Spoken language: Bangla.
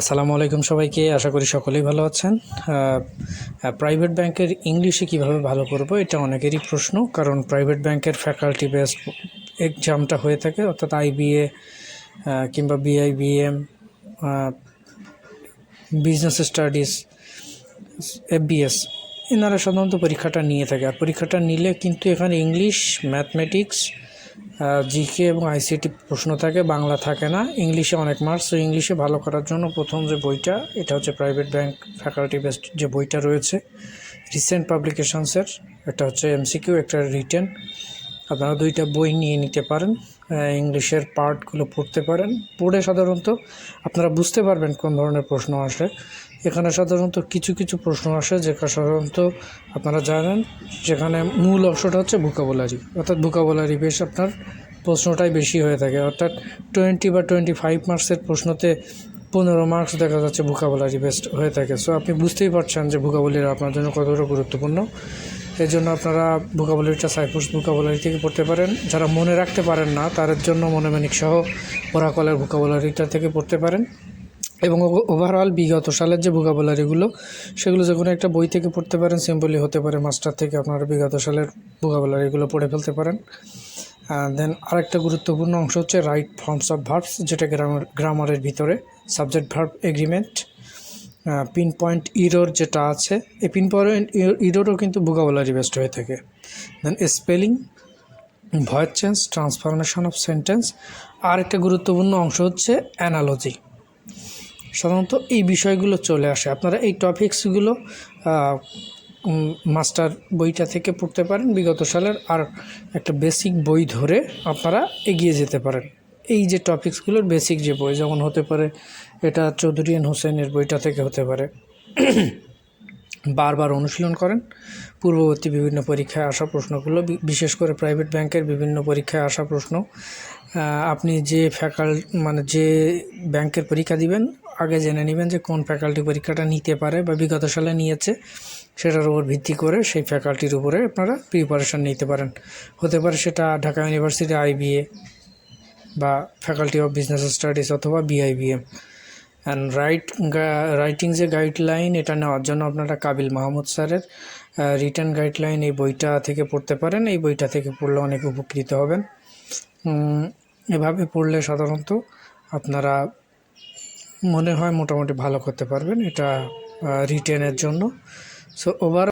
আসসালামু আলাইকুম সবাইকে। আশা করি সকলেই ভালো আছেন। প্রাইভেট ব্যাংকের ইংলিশে কীভাবে ভালো করব এটা অনেকেরই প্রশ্ন, কারণ প্রাইভেট ব্যাংকের ফ্যাকাল্টি বেসড এক্সামটা হয়ে থাকে, অর্থাৎ আইবিএ কিংবা বিআইবিএম বিজনেস স্টাডিজ এফবিএস এনারা সাধারণত পরীক্ষাটা নিয়ে থাকে। আর পরীক্ষাটা নিলে কিন্তু এখানে ইংলিশ ম্যাথমেটিক্স জিকে এবং আইসিটি প্রশ্ন থাকে, বাংলা থাকে না। ইংলিশে অনেক মার্কস তো ইংলিশে ভালো করার জন্য প্রথম যে বইটা, এটা হচ্ছে প্রাইভেট ব্যাংক ফ্যাকাল্টি বেসড যে বইটা রয়েছে রিসেন্ট পাবলিকেশনসের এটা হচ্ছে এমসিকিউ একটা রিটেন আপনারা দুইটা বই নিয়ে নিতে পারেন ইংলিশের পার্টগুলো পড়তে পারেন। পড়ে সাধারণত আপনারা বুঝতে পারবেন কোন ধরনের প্রশ্ন আসে। এখানে সাধারণত কিছু কিছু প্রশ্ন আসে যেটা সাধারণত আপনারা জানেন, যেখানে মূল অংশটা হচ্ছে ভুকাবুলারি অর্থাৎ ভুকাবুলারি বেশ আপনার প্রশ্নটাই বেশি হয়ে থাকে। অর্থাৎ টোয়েন্টি বা টোয়েন্টি ফাইভ মার্কসের প্রশ্নতে পনেরো মার্কস দেখা যাচ্ছে ভুকাবুলারি বেস্ট হয়ে থাকে। সো আপনি বুঝতেই পারছেন যে ভুকাবুলারি আপনার জন্য কতটা গুরুত্বপূর্ণ। এই জন্য আপনারা ভোকাবুলারিটা সাইফোর্স ভোকাবুলারি থেকে পড়তে পারেন। যারা মনে রাখতে পারেন না, তাদের জন্য মনোমেনিক সহ ওরাকলের ভোকাবুলারিটা থেকে পড়তে পারেন। এবং ওভারঅল বিগত সালের যে ভোকাবুলারিগুলো সেগুলো যে কোনো একটা বই থেকে পড়তে পারেন সিম্পলি হতে পারে মাস্টার থেকে আপনারা বিগত সালের ভোকাবুলারিগুলো পড়ে ফেলতে পারেন। দেন আরেকটা গুরুত্বপূর্ণ অংশ হচ্ছে রাইট ফর্মস অফ ভার্বস যেটা গ্রামার গ্রামারের ভিতরে subject verb agreement pin point error যেটা আছে, এই পিন পয়েন্ট ইরোরও কিন্তু ভোকাবুলারি বেস্ট হয়ে থাকে। Then spelling voice change transformation of sentence আর একটা গুরুত্বপূর্ণ অংশ হচ্ছে অ্যানালজি সাধারণত এই বিষয়গুলো চলে আসে। আপনারা এই টপিকসগুলো মাস্টার বইটা থেকে পড়তে পারেন। বিগত সালের আর একটা বেসিক বই ধরে আপনারা এগিয়ে যেতে পারেন। এই যে টপিকসগুলোর বেসিক যে বই, যেমন হতে পারে এটা চৌধুরী এন হোসেনের বইটা থেকে হতে পারে। বারবার অনুশীলন করেন। পূর্ববর্তী বিভিন্ন পরীক্ষায় আসা প্রশ্নগুলো বিশেষ করে প্রাইভেট ব্যাংকের বিভিন্ন পরীক্ষায় আসা প্রশ্ন। আপনি যে ফ্যাকাল মানে যে ব্যাংকের পরীক্ষা দিবেন আগে জেনে নেবেন যে কোন ফ্যাকাল্টি পরীক্ষাটা নিতে পারে বা বিগত সালে নিয়েছে, সেটার উপর ভিত্তি করে সেই ফ্যাকাল্টির উপরে আপনারা প্রিপারেশান নিতে পারেন। হতে পারে সেটা ঢাকা ইউনিভার্সিটি আইবিএ বা ফ্যাকাল্টি অফ বিজনেস স্টাডিজ অথবা বিআইবিএম অ্যান্ড রাইট রাইটিং যে গাইডলাইন এটা নেওয়ার জন্য আপনারা কাবিল মাহমুদ স্যারের রিটার্ন গাইডলাইন এই বইটা থেকে পড়তে পারেন। এই বইটা থেকে পড়লে অনেক উপকৃত হবেন। এভাবে পড়লে সাধারণত আপনারা মনে হয় মোটামুটি ভালো করতে পারবেন। এটা রিটেনের জন্য। So over